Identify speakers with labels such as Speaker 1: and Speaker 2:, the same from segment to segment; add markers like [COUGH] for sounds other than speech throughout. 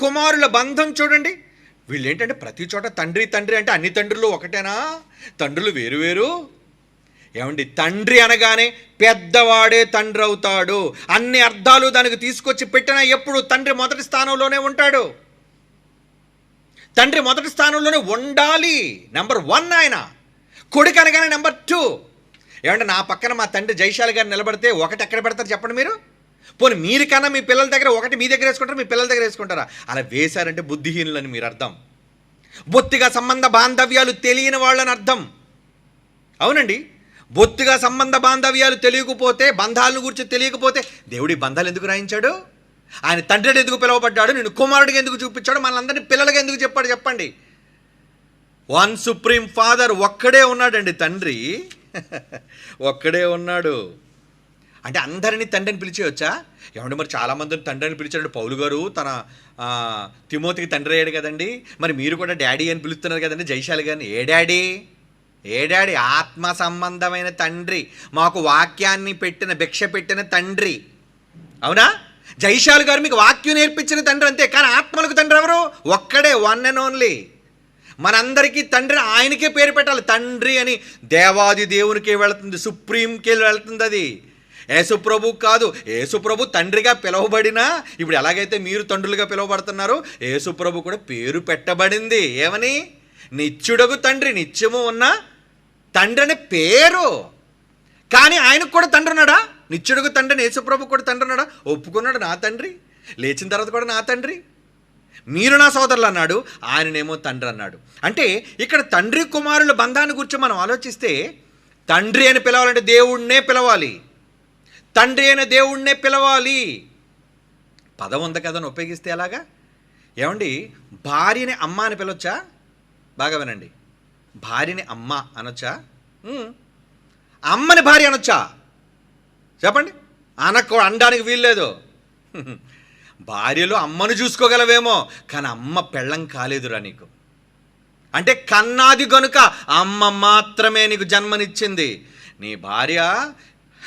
Speaker 1: కుమారుల బంధం చూడండి. వీళ్ళు ఏంటంటే ప్రతి చోట తండ్రి తండ్రి అంటే అన్ని తండ్రులు ఒకటేనా? తండ్రులు వేరు వేరు. ఏమండి? తండ్రి అనగానే పెద్దవాడే తండ్రి అవుతాడు. అన్ని అర్థాలు దానికి తీసుకొచ్చి పెట్టినా ఎప్పుడు తండ్రి మొదటి స్థానంలోనే ఉంటాడు. తండ్రి మొదటి స్థానంలోనే ఉండాలి. నెంబర్ వన్ ఆయన. కొడుకు అనగానే నెంబర్ టూ ఏమంటే నా పక్కన మా తండ్రి జైశాల్ గారు నిలబడితే ఒకటి ఎక్కడ పెడతారు చెప్పండి మీరు? పోనీ మీరు కన్నా మీ పిల్లల దగ్గర ఒకటి మీ దగ్గర వేసుకుంటారు? మీ పిల్లల దగ్గర వేసుకుంటారా? అలా వేశారంటే బుద్ధిహీనులని మీరు అర్థం. బొత్తిగా సంబంధ బాంధవ్యాలు తెలియని వాళ్ళని అర్థం. అవునండి. బొత్తిగా సంబంధ బాంధవ్యాలు తెలియకపోతే బంధాలను గురించి తెలియకపోతే దేవుడి బంధాలు ఎందుకు రాయించాడు? ఆయన తండ్రిని ఎందుకు పిలువబడ్డాడు? నేను కుమారుడికి ఎందుకు చూపించాడు? మనందరినీ పిల్లలకి ఎందుకు చెప్పాడు? చెప్పండి. వన్ సుప్రీం ఫాదర్ ఒక్కడే ఉన్నాడండి తండ్రి. [LAUGHS] ఒక్కడే ఉన్నాడు. అంటే అందరినీ తండ్రిని పిలిచేయొచ్చా? ఏమంటే మరి చాలామందిని తండ్రిని పిలిచాడు పౌలు గారు తన తిమోతికి తండ్రి అయ్యాడు కదండి. మరి మీరు కూడా డాడీ అని పిలుస్తున్నారు కదండి జైశాలి గారిని. ఏ డాడీ? ఏ డాడీ? ఆత్మ సంబంధమైన తండ్రి. మాకు వాక్యాన్ని పెట్టిన భిక్ష పెట్టిన తండ్రి. అవునా? జైశాల్ గారు మీకు వాక్యం నేర్పించిన తండ్రి అంతే కానీ ఆత్మలకు తండ్రి ఎవరు? ఒక్కడే వన్ అండ్ ఓన్లీ మనందరికీ తండ్రి ఆయనకే పేరు పెట్టాలి. తండ్రి అని దేవాది దేవునికే వెళుతుంది సుప్రీంకి వెళుతుంది అది. యేసుప్రభు కాదు. యేసుప్రభు తండ్రిగా పిలువబడినా ఇప్పుడు ఎలాగైతే మీరు తండ్రులుగా పిలువబడుతున్నారో యేసుప్రభు కూడా పేరు పెట్టబడింది. ఏమని? నిత్యుడగు తండ్రి నిత్యము ఉన్న తండ్రి అనే పేరు. కానీ ఆయనకు కూడా తండ్రి ఉన్నాడా? నిత్యుడుగు తండ్రిని యేసుప్రభు కూడా తండ్రి ఉన్నాడా? ఒప్పుకున్నాడు నా తండ్రి. లేచిన తర్వాత కూడా నా తండ్రి. మీరు నా సోదరులు అన్నాడు ఆయననేమో తండ్రి అన్నాడు. అంటే ఇక్కడ తండ్రి కుమారుల బంధాన్ని గురించి మనం ఆలోచిస్తే తండ్రి అని పిలవాలంటే దేవుణ్ణే పిలవాలి. తండ్రి అయిన దేవుణ్ణే పిలవాలి. పదం ఉంది కదా ఉపయోగిస్తే ఎలాగా? ఏమండి భార్యని అమ్మ అని పిలవచ్చా బాగా వినండి. భార్యని అమ్మ అనొచ్చా? అమ్మని భార్య అనొచ్చా? చెప్పండి. అనకు అనడానికి వీల్లేదు [LAUGHS] భార్యలో అమ్మను చూసుకోగలవేమో కానీ అమ్మ పెళ్ళం కాలేదురా నీకు. అంటే కన్నాది గనుక అమ్మ మాత్రమే నీకు జన్మనిచ్చింది. నీ భార్య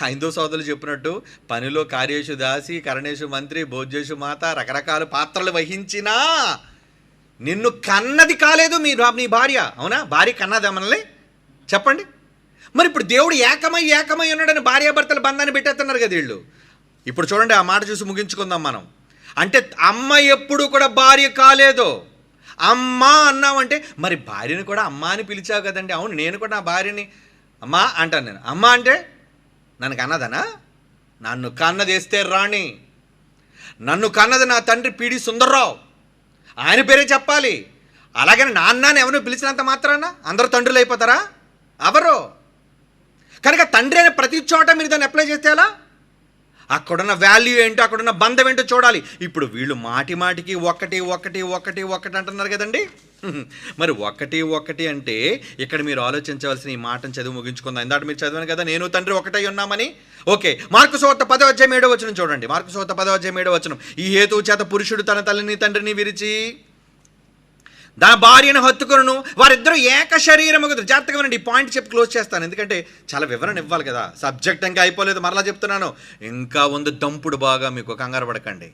Speaker 1: హైందవ సోదరులు చెప్పినట్టు పనిలో కార్యేషు దాసి కరణేషు మంత్రి భోజ్యేషు మాత రకరకాల పాత్రలు వహించినా నిన్ను కన్నది కాలేదు మీ నీ భార్య. అవునా? భార్య కన్నదా మనల్ని? చెప్పండి. మరి ఇప్పుడు దేవుడు ఏకమై ఏకమై ఉన్నాడని భార్యాభర్తల బంధాన్ని పెట్టేస్తున్నారు కదా వీళ్ళు. ఇప్పుడు చూడండి ఆ మాట చూసి ముగించుకుందాం మనం. అంటే అమ్మ ఎప్పుడు కూడా భార్య కాలేదు. అమ్మ అన్నామంటే మరి భార్యని కూడా అమ్మ అని పిలిచావు కదండి. అవును నేను కూడా నా భార్యని అమ్మ అంటాను నేను. అమ్మ అంటే? నన్ను అన్నదనా నన్ను కన్నదేస్తే రాణి. నన్ను కన్నది నా తండ్రి పీడి సుందర్రావు. ఆయన పేరే చెప్పాలి. అలాగని నాన్న అని ఎవరిని పిలిచినంత మాత్రాన అందరూ తండ్రులు అయిపోతారా ఎవరు? కనుక తండ్రి అనే ప్రతి చోట మీరు దాన్ని అప్లై చేస్తే ఎలా? అక్కడున్న వాల్యూ ఏంటో అక్కడున్న బంధం ఏంటో చూడాలి. ఇప్పుడు వీళ్ళు మాటి మాటికి ఒకటి ఒకటి ఒకటి ఒకటి అంటున్నారు కదండి? [LAUGHS] మరి ఒకటి ఒకటి అంటే ఇక్కడ మీరు ఆలోచించవలసిన ఈ మాటను చదువు ముగించుకుందాం. ఇందాక మీరు చదివాను కదా నేను తండ్రి ఒకటై ఉన్నామని. ఓకే మార్కు సోత పదో అధ్యాయం ఏడో వచనం చూడండి. మార్కు సోత పదో అధ్యాయం ఏడో వచనం. ఈ హేతువు చేత పురుషుడు తన తల్లిని తండ్రిని విరిచి దాని భార్యను హత్తుకును వారిద్దరూ ఏక శరీరము జాగ్రత్తగా ఈ పాయింట్ చెప్పి క్లోజ్ చేస్తాను. ఎందుకంటే చాలా వివరణ ఇవ్వాలి కదా. సబ్జెక్ట్ ఇంకా అయిపోలేదు మరలా చెప్తున్నాను. ఇంకా ఉంది దంపుడు బాగా మీకు కంగారు పడకండి.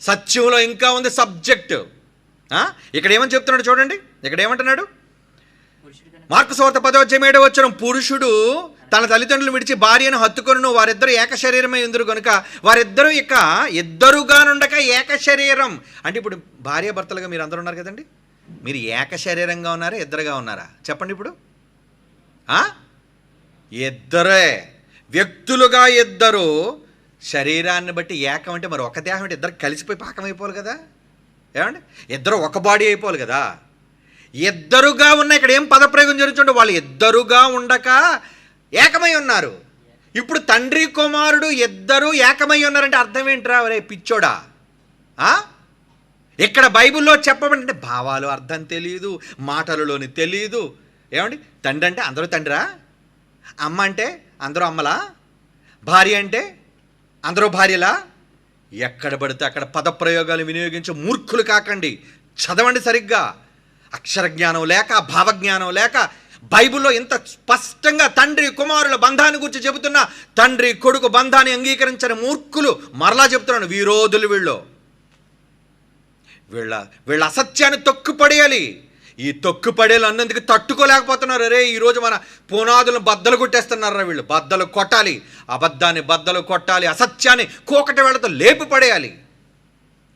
Speaker 1: సత్యంలో ఇంకా ఉంది సబ్జెక్టు ఇక్కడ ఏమని చెప్తున్నాడు చూడండి. ఇక్కడ ఏమంటున్నాడు? మార్కు సోత పదోధ్యం ఏడో వచ్చిన పురుషుడు తన తల్లిదండ్రులు విడిచి భార్యను హత్తుకొను వారిద్దరు ఏక శరీరమే ఉందరు కనుక వారిద్దరూ ఇక ఇద్దరుగానుండక ఏక శరీరం. అంటే ఇప్పుడు భార్య భర్తలుగా మీరు అందరూ ఉన్నారు కదండి. మీరు ఏక శరీరంగా ఉన్నారా ఇద్దరుగా ఉన్నారా? చెప్పండి ఇప్పుడు. ఆ? ఇద్దరే. వ్యక్తులుగా ఇద్దరు. శరీరాన్ని బట్టి ఏకం అంటే మరి ఒక దేహం అంటే ఇద్దరు కలిసిపోయి పాకం అయిపోవాలి కదా? ఏమండి? ఇద్దరు ఒక బాడీ అయిపోవాలి కదా? ఇద్దరుగా ఉన్న ఇక్కడ ఏం పదప్రయోగం జరుగుతుండే వాళ్ళు ఇద్దరుగా ఉండక ఏకమై ఉన్నారు. ఇప్పుడు తండ్రి కుమారుడు ఇద్దరు ఏకమై ఉన్నారంటే అర్థం ఏంట్రా? రే పిచ్చోడా? ఇక్కడ బైబిల్లో చెప్పబడి భావాలు అర్థం తెలియదు మాటలలోని తెలియదు ఏమండి? తండ్రి అంటే అందరూ తండ్రా? అమ్మ అంటే అందరూ అమ్మలా? భార్య అంటే అందరూ భార్యలా? ఎక్కడ పడితే అక్కడ పదప్రయోగాలు వినియోగించి మూర్ఖులు కాకండి. చదవండి సరిగ్గా. అక్షర జ్ఞానం లేక భావజ్ఞానం లేక బైబిల్లో ఇంత స్పష్టంగా తండ్రి కుమారుల బంధాన్ని గురించి చెబుతున్న తండ్రి కొడుకు బంధాన్ని అంగీకరించని మూర్ఖులు మరలా చెబుతున్నాను వీరోధులు వీళ్ళు. వీళ్ళ వీళ్ళ అసత్యాన్ని తొక్కుపడేయాలి. ఈ తొక్కుపడేలు అన్నందుకు తట్టుకోలేకపోతున్నారు. అరే ఈరోజు మన పునాదులను బద్దలు కొట్టేస్తున్నారా వీళ్ళు? బద్దలు కొట్టాలి. అబద్ధాన్ని బద్దలు కొట్టాలి. అసత్యాన్ని కోకటి వేళతో లేపు పడేయాలి.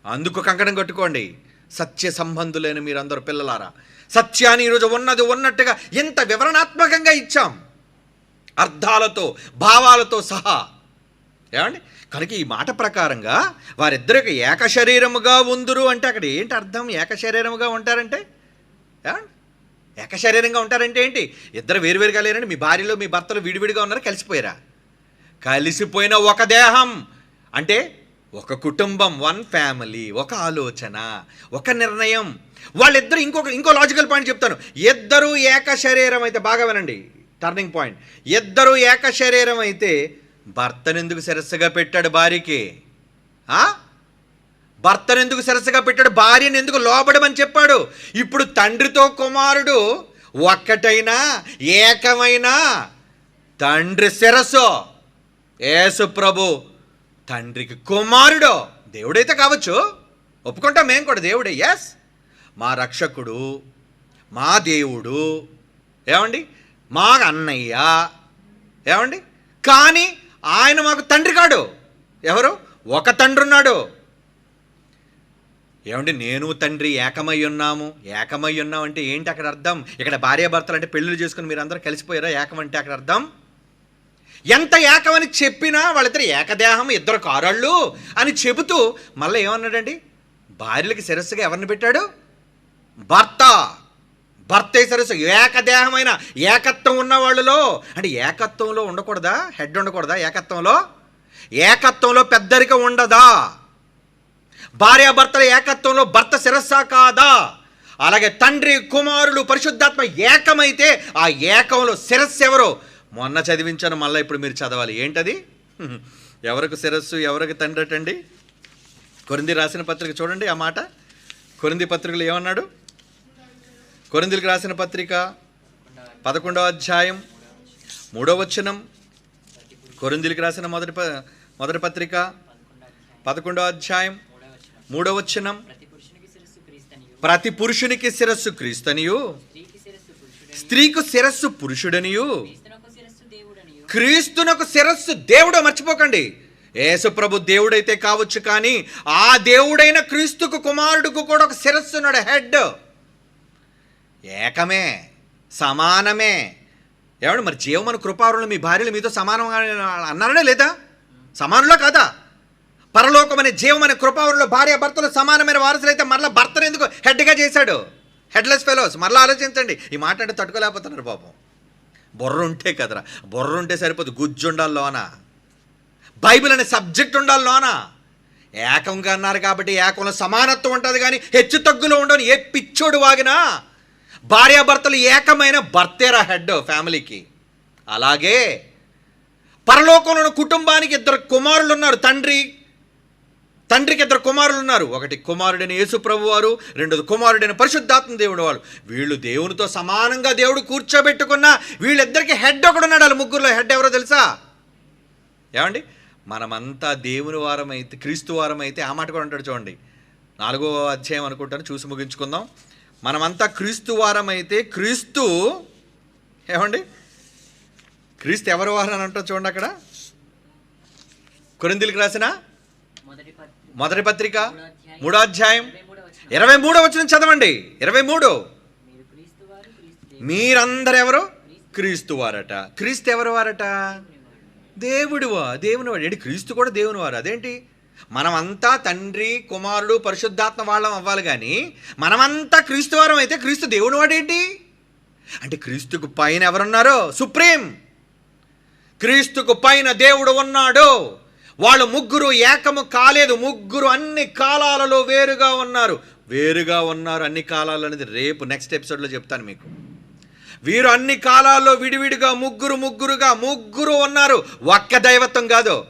Speaker 1: అందుకు కంకణం కట్టుకోండి. సత్య సంబంధులైన మీరందరూ పిల్లలారా సత్యాన్ని ఈరోజు ఉన్నది ఉన్నట్టుగా ఎంత వివరణాత్మకంగా ఇచ్చాం. అర్థాలతో భావాలతో సహా ఏమండి? కనుక ఈ మాట ప్రకారంగా వారిద్దరికి ఏక శరీరముగా ఉందురు అంటే అక్కడ ఏంటి అర్థం? ఏక శరీరముగా ఉంటారంటే? ఏమండి? ఏక శరీరంగా ఉంటారంటే ఏంటి? ఇద్దరు వేరువేరుగా లేరండి. మీ భార్యలో మీ భర్తలు విడివిడిగా ఉన్నారు కలిసిపోయారా? కలిసిపోయిన ఒక దేహం అంటే ఒక కుటుంబం వన్ ఫ్యామిలీ ఒక ఆలోచన ఒక నిర్ణయం. వాళ్ళిద్దరు ఇంకొక ఇంకో లాజికల్ పాయింట్ చెప్తాను. ఇద్దరు ఏక శరీరం అయితే బాగా వినండి టర్నింగ్ పాయింట్ ఇద్దరు ఏక శరీరం అయితే భర్తనెందుకు శిరస్సుగా పెట్టాడు భార్యకి? భర్తనెందుకు భర్తను ఎందుకు పెట్టాడు? భార్యను ఎందుకు లోబడమని చెప్పాడు? ఇప్పుడు తండ్రితో కుమారుడు ఒక్కటైనా ఏకమైనా తండ్రి శిరస్సు యేసు ప్రభు తండ్రికి కుమారుడు? దేవుడైతే కావచ్చు. ఒప్పుకుంటాం మేము కూడా దేవుడే. ఎస్ మా రక్షకుడు మా దేవుడు. ఏమండి? మా అన్నయ్య. ఏమండి? కానీ ఆయన మాకు తండ్రి కాడు. ఎవరు? ఒక తండ్రి ఉన్నాడు. ఏమండి నేను తండ్రి ఏకమై ఉన్నాము. ఏకమై ఉన్నాం అంటే ఏంటి అక్కడ అర్థం? ఇక్కడ భార్యాభర్తలు అంటే పెళ్ళిళ్ళు చేసుకుని మీరు అందరూ కలిసిపోయారా? ఏకం అంటే అక్కడ అర్థం? ఎంత ఏకమని చెప్పినా వాళ్ళిద్దరు ఏకదేహం ఇద్దరు కారళ్ళు అని చెబుతూ మళ్ళీ ఏమన్నాడండి? భార్యలకి శిరస్సుగా ఎవరిని పెట్టాడు? భర్త. భర్త సరస్సు ఏకదేహమైన ఏకత్వం ఉన్న వాళ్ళలో అంటే ఏకత్వంలో ఉండకూడదా? హెడ్ ఉండకూడదా ఏకత్వంలో? ఏకత్వంలో పెద్దరిక ఉండదా? భార్యాభర్తల ఏకత్వంలో భర్త శిరస్సా కాదా? అలాగే తండ్రి కుమారులు పరిశుద్ధాత్మ ఏకమైతే ఆ ఏకంలో శిరస్సు ఎవరు? మొన్న చదివించాను మళ్ళీ ఇప్పుడు మీరు చదవాలి. ఏంటది? ఎవరికి శిరస్సు ఎవరికి తండ్రి అటండి? కొరింది రాసిన పత్రిక చూడండి ఆ మాట. కొరింది పత్రికలు ఏమన్నాడు? కొరిందులకు రాసిన పత్రిక పదకొండవ అధ్యాయం మూడవ వచనం. కొరిందులకు రాసిన మొదటి మొదటి పత్రిక పదకొండవ అధ్యాయం మూడవ వచనం.
Speaker 2: ప్రతి పురుషునికి శిరస్సు క్రీస్తనియు. స్త్రీకు శిరస్సు
Speaker 1: పురుషుడనియు.
Speaker 2: క్రీస్తునకు శిరస్సు
Speaker 1: శిరస్సు దేవుడు మర్చిపోకండి. యేసుప్రభు దేవుడైతే కావచ్చు కానీ ఆ దేవుడైన క్రీస్తుకు కుమారుడుకు కూడా ఒక శిరస్సు ఉన్నాడు హెడ్. ఏకమే సమానమే. ఏమండి మరి జీవమన కృపారులు మీ భార్యలు మీతో సమానంగా అన్నారనే లేదా? సమానంలో కాదా? జీవం జీవమనే కృపావరులో భార్య భర్తలు సమానమైన వారసులైతే మరలా భర్తను ఎందుకు హెడ్గా చేశాడు? హెడ్లెస్ ఫెలోస్ మరలా ఆలోచించండి. ఈ మాట అంటే తట్టుకోలేకపోతున్నారు పాపం. బుర్ర ఉంటే కదరా. బుర్ర ఉంటే సరిపోదు. గుజ్జు ఉండాలి లోన. బైబిల్ అనే సబ్జెక్ట్ ఉండాలి లోన. ఏకంగా అన్నారు కాబట్టి ఏకంలో సమానత్వం ఉంటుంది కానీ హెచ్చు తగ్గులో ఉండని ఏ పిచ్చోడు వాగినా భార్యాభర్తలు ఏకమైన భర్తేరా హెడ్ ఫ్యామిలీకి. అలాగే పరలోకంలో ఉన్న కుటుంబానికి ఇద్దరు కుమారులు ఉన్నారు తండ్రి తండ్రికి ఇద్దరు కుమారులు ఉన్నారు ఒకటి కుమారుడైన యేసుప్రభు వారు రెండోది కుమారుడైన పరిశుద్ధాత్మ దేవుడు వారు వీళ్ళు దేవునితో సమానంగా దేవుడు కూర్చోబెట్టుకున్న వీళ్ళిద్దరికి హెడ్ ఒకడున్నాడు. వాళ్ళ ముగ్గురులో హెడ్ ఎవరో తెలుసా? ఏమండి? మనమంతా దేవుని వారం అయితే క్రీస్తు వారం అయితే ఆ మాట కూడా అంటాడు చూడండి. నాలుగో అధ్యాయం అనుకుంటాను చూసి ముగించుకుందాం. మనమంతా క్రీస్తు వారం అయితే క్రీస్తు ఏమండి? క్రీస్తు ఎవరి వారం అని అంటారు చూడండి అక్కడ. కొరిందులకు రాసిన
Speaker 2: మొదటి పత్రిక
Speaker 1: మూడాధ్యాయం
Speaker 2: మూడో
Speaker 1: అధ్యాయం.
Speaker 2: ఇరవై
Speaker 1: మూడో వచ్చిన చదవండి. ఇరవై మూడు. మీరందరు ఎవరు? క్రీస్తు వారట. క్రీస్తు ఎవరు వారట? దేవుడువా దేవుని వాడు. ఏంటి? క్రీస్తు కూడా దేవుని వారు. అదేంటి? మనమంతా తండ్రి కుమారుడు పరిశుద్ధాత్మ వాళ్ళం అవ్వాలి కానీ మనమంతా క్రీస్తువారం అయితే క్రీస్తు దేవుడు వాడేంటి అంటే క్రీస్తుకు పైన ఎవరున్నారో? సుప్రీం. క్రీస్తుకు పైన దేవుడు ఉన్నాడు. వాళ్ళు ముగ్గురు ఏకము కాలేదు. ముగ్గురు అన్ని కాలాలలో వేరుగా ఉన్నారు. వేరుగా ఉన్నారు అన్ని కాలాలు అనేది రేపు నెక్స్ట్ ఎపిసోడ్లో చెప్తాను మీకు. వీరు అన్ని కాలాల్లో విడివిడిగా ముగ్గురు ముగ్గురుగా ముగ్గురు ఉన్నారు. ఒక్క దైవత్వం కాదు.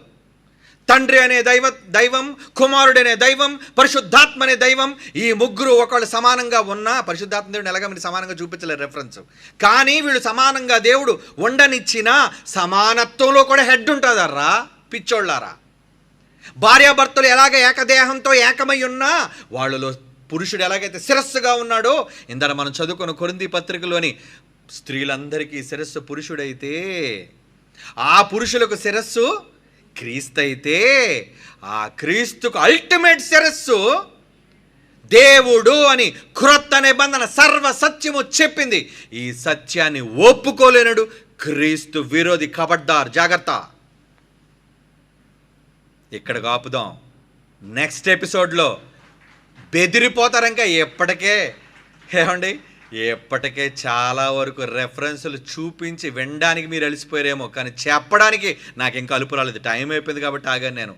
Speaker 1: తండ్రి అనే దైవ దైవం కుమారుడనే దైవం పరిశుద్ధాత్మ అనే దైవం ఈ ముగ్గురు ఒకళ్ళు సమానంగా ఉన్నా పరిశుద్ధాత్మ దేవుడు ఎలాగ మీరు సమానంగా చూపించలేరు రెఫరెన్స్ కానీ వీళ్ళు సమానంగా దేవుడు ఉండనిచ్చిన సమానత్వంలో కూడా హెడ్ ఉంటుందర్రా పిచ్చోళ్ళారా. భార్యాభర్తలు ఎలాగ ఏకదేహంతో ఏకమై ఉన్నా వాళ్ళలో పురుషుడు ఎలాగైతే శిరస్సుగా ఉన్నాడో ఇందర మనం చదువుకున్న కొరింది పత్రికలోని స్త్రీలందరికీ శిరస్సు పురుషుడైతే ఆ పురుషులకు శిరస్సు క్రీస్తైతే ఆ క్రీస్తుకు అల్టిమేట్ శిరస్సు దేవుడు అని క్రొత్త నిబంధన సర్వ సత్యము చెప్పింది. ఈ సత్యాన్ని ఒప్పుకోలేనడు క్రీస్తు విరోధి కబడ్దార్. జాగ్రత్త. ఇక్కడ ఆపుదాం నెక్స్ట్ ఎపిసోడ్లో బెదిరిపోతారంక ఎప్పటికే. ఏమండి? ఎప్పటికే చాలా వరకు రెఫరెన్స్లు చూపించి వినడానికి మీరు అలసిపోయారేమో కానీ చెప్పడానికి నాకు ఇంకా అలుపు రాలేదు. టైం అయిపోయింది కాబట్టి ఆగాను నేను.